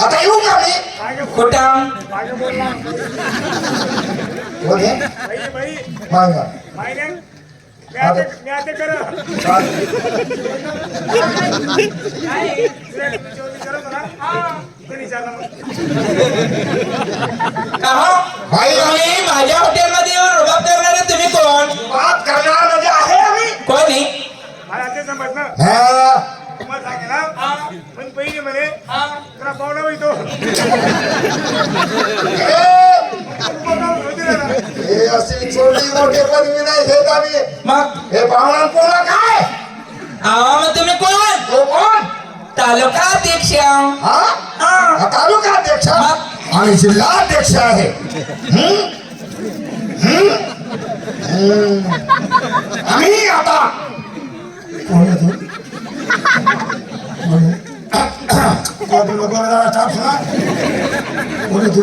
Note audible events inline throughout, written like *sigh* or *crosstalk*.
आता येऊ का मी? कुठं? बोल मागा माझ्या हॉटेलमध्ये येऊन रुबाब करणारे तुम्ही कोण? बात करणार म्हणजे आहे आम्ही कोणी मला ते समज ना हा. तुम्हाला सांगे ना पण पहिली म्हणे तुला हे अशी छोटी मोठी पदवी नाही घेत आम्ही. मग? हे पाहुणा कोणा काय? मग तुम्ही कोण? तो कोण? तालुका अध्यक्ष. हा? हा. हा तालुका अध्यक्ष. आणि जिल्हा अध्यक्ष आहे. हम्म? हम्म? हम्म. आम्ही आता कोण आहे तू? कोण आहे? कोण तुला कोण आहे? जरा थांब ना. कोण आहे तू.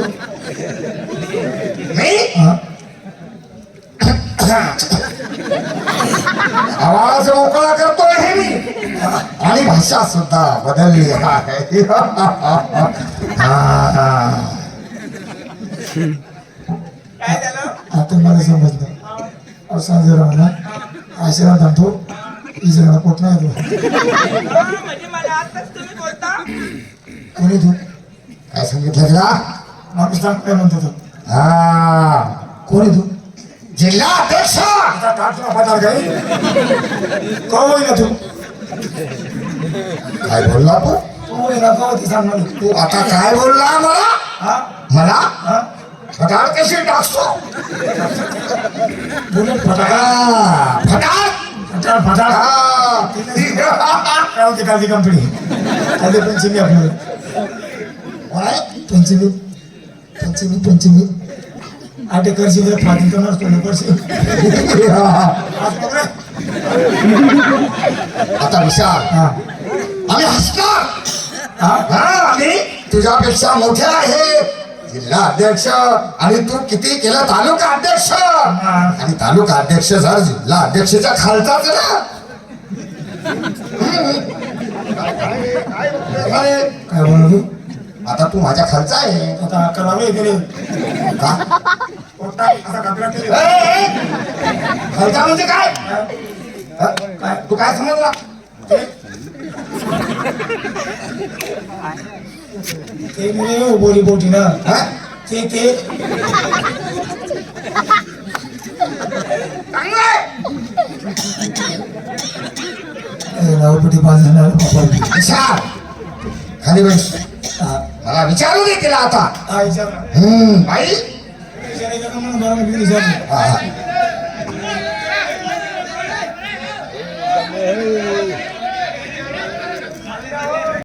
आवाज मोकळा करतोय हे मी. आणि भाषा सुद्धा बदलली आहे. हा. काय झालं? आता मला समजलं. सांगे ना आशीर्वाद आणतो. ही सगळं पोट नाही कोणी तू काय सांगितलं तुला? माणूस सांग काय म्हणतो तू? हा कोणी तू जिल्हा अध्यक्ष! आता टाटला पदार काही कवय ना तू? काय बोलला कवय ना मला. तू आता काय बोलला मला? हा? मला? हा? फटाळ कशी टाकतो? फटाळ *laughs* काय होते कालची कंपनी काय पंचमी पंचमी पंचमी. जर फाटी करशी आता विशाल. आम्ही हसणार. हा? आम्ही तुझ्यापेक्षा मोठे आहे. जिल्हा अध्यक्ष. आणि तू किती केलं? तालुका अध्यक्ष. आणि तालुका अध्यक्ष जर जिल्हा अध्यक्षच्या खालचाच ना. काय आता तू माझ्या खालचा आहे. आता करावे गेले. का? आता कपडा केले खालचा म्हणजे काय? अ, काय? तू काय समजला? ते. म्हणे बोली बोटी ना. ते ते. नावपटी बाजूला विचार खाली बस. मला विचारू दे तिला आता. हम्म बाई. हा.